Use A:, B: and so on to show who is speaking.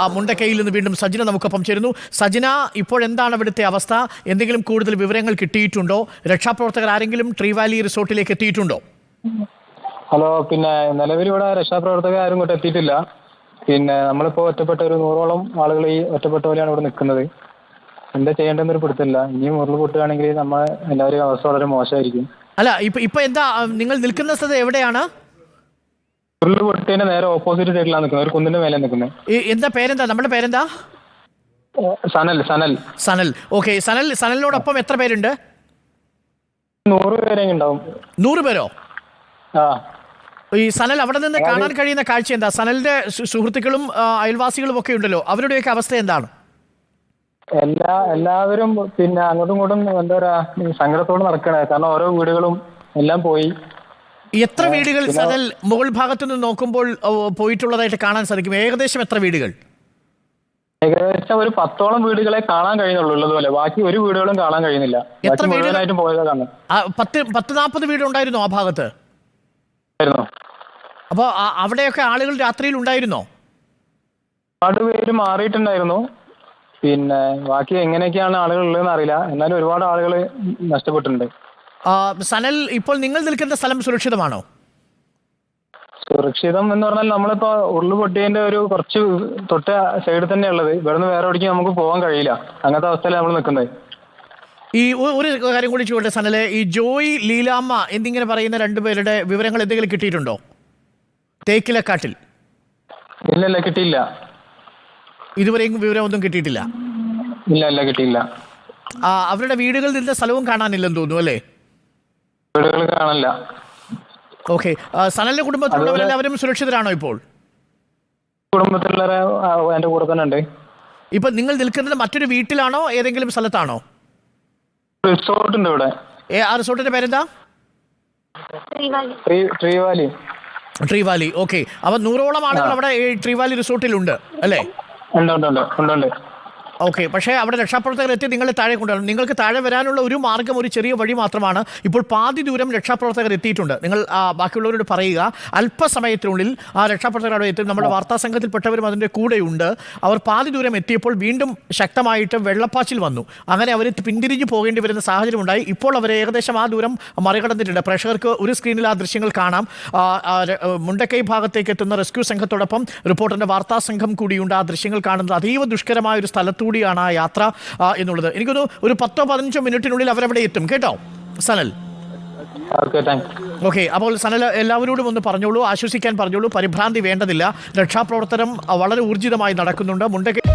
A: ആ, മുണ്ടക്കയിൽ നിന്ന് വീണ്ടും സജിന നമുക്കൊപ്പം ചേരുന്നു. സജിന ഇപ്പോഴെന്താണ് അവിടുത്തെ അവസ്ഥ? എന്തെങ്കിലും കൂടുതൽ വിവരങ്ങൾ കിട്ടിയിട്ടുണ്ടോ? രക്ഷാപ്രവർത്തകർ ആരെങ്കിലും ട്രീ വാലി റിസോർട്ടിലേക്ക് എത്തിയിട്ടുണ്ടോ?
B: ഹലോ പിന്നെ നിലവിൽ ഇവിടെ രക്ഷാപ്രവർത്തകർ ആരും ഇങ്ങോട്ട് എത്തിയിട്ടില്ല. പിന്നെ നമ്മളിപ്പോൾ ഒറ്റപ്പെട്ട ഒരു നൂറോളം ആളുകൾ ഈ ഒറ്റപ്പെട്ട പോലെയാണ് ഇവിടെ നിൽക്കുന്നത്. എന്താ ചെയ്യേണ്ടതെന്നൊരു പിടുത്തില്ല. ഇനിയും ഉരുൾ പൊട്ടുകയാണെങ്കിൽ നമ്മൾ എല്ലാവരും അവസ്ഥ വളരെ മോശമായിരിക്കും.
A: അല്ല ഇപ്പൊ ഇപ്പൊ എന്താ നിങ്ങൾ നിൽക്കുന്ന സ്ഥലം എവിടെയാണ്?
B: ഉരുൾ പൊട്ടിയതിന്റെ നേരെ ഓപ്പോസിറ്റ് സൈഡിലാണ് നിൽക്കുന്നത് ഒരു കുന്നിന്റെ മേലെ നിൽക്കുന്നത്
A: ഈ- എന്താ പേരെന്താ? നമ്മുടെ പേരെന്താ?
B: സനൽ സനൽ.
A: സനൽ. ഓക്കെ സനൽ സനലിനോടൊപ്പം എത്ര പേരുണ്ട്?
B: നൂറ് പേരെ ഉണ്ടാവും.
A: നൂറ് പേരോ?
B: ആ.
A: ഈ സനൽ അവിടെ നിന്ന് കാണാൻ കഴിയുന്ന കാഴ്ച എന്താ? സനലിന്റെ സു- സുഹൃത്തുക്കളും ആ, അയൽവാസികളും ഒക്കെ ഉണ്ടല്ലോ. അവരുടെയൊക്കെ അവസ്ഥ എന്താണ്?
B: എല്ലാ എല്ലാവരും പിന്നെ അങ്ങോട്ടും ഇങ്ങോട്ടും എന്താ പറയാ സങ്കടത്തോടെ നടക്കണേ. കാരണം ഓരോ വീടുകളും എല്ലാം പോയി.
A: എത്ര വീടുകൾ സദൽ മുകൾ ഭാഗത്തു നിന്ന് നോക്കുമ്പോൾ പോയിട്ടുള്ളതായിട്ട് കാണാൻ സാധിക്കും? ഏകദേശം എത്ര വീടുകൾ?
B: ഏകദേശം ഒരു പത്തോളം വീടുകളെ കാണാൻ കഴിയുന്നുള്ളൂ ഉള്ളതുപോലെ. ബാക്കി ഒരു വീടുകളും കാണാൻ കഴിയുന്നില്ല.
A: എത്ര
B: വീടുകളായിട്ടും പോയതാണ്
A: പത്ത് പത്ത് നാൽപ്പത് വീടുണ്ടായിരുന്നു ആ ഭാഗത്ത്? അപ്പോ അവിടെയൊക്കെ ആളുകൾ രാത്രിയിൽ ഉണ്ടായിരുന്നോ?
B: ഒരുപാട് പേര് മാറിയിട്ടുണ്ടായിരുന്നു. പിന്നെ ബാക്കി എങ്ങനെയൊക്കെയാണ് ആളുകൾ ഉള്ളതെന്ന് അറിയില്ല. എന്നാലും ഒരുപാട് ആളുകൾ നഷ്ടപ്പെട്ടിട്ടുണ്ട്.
A: സനൽ ഇപ്പോൾ നിങ്ങൾ നിൽക്കുന്ന സ്ഥലം സുരക്ഷിതമാണോ?
B: സുരക്ഷിതം എന്ന് പറഞ്ഞാൽ നമ്മളിപ്പോ ഉരുൾ പൊട്ടിയതിന്റെ ഒരു കുറച്ച് തൊട്ട സൈഡിൽ തന്നെ ഉള്ളത്. ഇവിടുന്ന് വേറെ എവിടേക്കും നമുക്ക് പോകാൻ കഴിയില്ല. അങ്ങനത്തെ അവസ്ഥയിലാണ് നമ്മൾ നിൽക്കുന്നത്.
A: ഈ ഒരു കാര്യം കൂടി ചോട്ടെ സനലെ. ഈ ജോയി ലീലാമ്മ എന്നിങ്ങനെ പറയുന്ന രണ്ടുപേരുടെ വിവരങ്ങൾ എന്തെങ്കിലും കിട്ടിയിട്ടുണ്ടോ? തേക്കിലക്കാട്ടിൽ.
B: ഇല്ലല്ല ഇല്ല കിട്ടിയില്ല.
A: ഇതുവരെയും വിവരമൊന്നും കിട്ടിയിട്ടില്ല.
B: ഇല്ല ഇല്ല കിട്ടിയില്ല.
A: ആ, അവരുടെ വീടുകളിൽ നിന്ന സ്ഥലവും കാണാനില്ലെന്ന് തോന്നുന്നു അല്ലേ?
B: വീടുകൾ കാണില്ല
A: ഓക്കെ. സനലിന്റെ കുടുംബത്തിലുള്ളവരെല്ലാവരും സുരക്ഷിതരാണോ ഇപ്പോൾ?
B: കുടുംബത്തിലുള്ളവരെ എന്റെ കൂടെ തന്നെ ഉണ്ട്.
A: ഇപ്പൊ നിങ്ങൾ നിൽക്കുന്നത് മറ്റൊരു വീട്ടിലാണോ? ഏതെങ്കിലും സ്ഥലത്താണോ?
B: റിസോർട്ട് ഉണ്ട് ഇവിടെ.
A: ഏ ആ റിസോർട്ടിന്റെ പേരെന്താ?
B: Tree Valley Tree Valley
A: Tree Valley okay. അപ്പൊ നൂറോളം ആളുകൾ അവിടെ ഈ ട്രീവാലി റിസോർട്ടിലുണ്ട് അല്ലേ?
B: ഉണ്ട് ഉണ്ട് ഉണ്ട് ഉണ്ട് ഉണ്ട്.
A: ഓക്കെ പക്ഷേ അവിടെ രക്ഷാപ്രവർത്തകർ എത്തി നിങ്ങളെ താഴെ കൊണ്ടുവരണം. നിങ്ങൾക്ക് താഴെ വരാനുള്ള ഒരു മാർഗം ഒരു ചെറിയ വഴി മാത്രമാണ് ഇപ്പോൾ പാതി ദൂരം രക്ഷാപ്രവർത്തകർ എത്തിയിട്ടുണ്ട്. നിങ്ങൾ ബാക്കിയുള്ളവരോട് പറയുക അല്പസമയത്തിനുള്ളിൽ ആ രക്ഷാപ്രവർത്തകർ അവിടെ എത്തും. നമ്മുടെ വാർത്താ സംഘത്തിൽപ്പെട്ടവരും അതിന്റെ കൂടെയുണ്ട്. അവർ പാതി ദൂരം എത്തിയപ്പോൾ വീണ്ടും ശക്തമായിട്ട് വെള്ളപ്പാച്ചിൽ വന്നു. അങ്ങനെ അവർ പിന്തിരിഞ്ഞു പോകേണ്ടി വരുന്ന സാഹചര്യം ഉണ്ടായി. ഇപ്പോൾ അവർ ഏകദേശം ആ ദൂരം മറികടന്നിട്ടുണ്ട്. പ്രേക്ഷകർക്ക് ഒരു സ്ക്രീനിൽ ആ ദൃശ്യങ്ങൾ കാണാം. മുണ്ടക്കൈ ഭാഗത്തേക്ക് എത്തുന്ന റെസ്ക്യൂ സംഘത്തോടൊപ്പം റിപ്പോർട്ടറിന്റെ വാർത്താ സംഘം കൂടിയുണ്ട്. ആ ദൃശ്യങ്ങൾ കാണുന്നത് അതീവ ദുഷ്കരമായ ഒരു സ്ഥലത്തുകൂടിയാണ് ആ യാത്ര എന്നുള്ളത്. എനിക്കൊരു ഒരു പത്തോ പതിനഞ്ചോ മിനിറ്റിനുള്ളിൽ അവരവിടെ എത്തും. കേട്ടോ? സനൽ.
B: ഓക്കെ
A: അപ്പോൾ സനൽ എല്ലാവരോടും ഒന്ന് പറഞ്ഞോളൂ ആശ്വസിക്കാൻ പറഞ്ഞോളൂ. പരിഭ്രാന്തി വേണ്ടതില്ല. രക്ഷാപ്രവർത്തനം വളരെ ഊർജിതമായി നടക്കുന്നുണ്ട്. മുണ്ടക്കൈ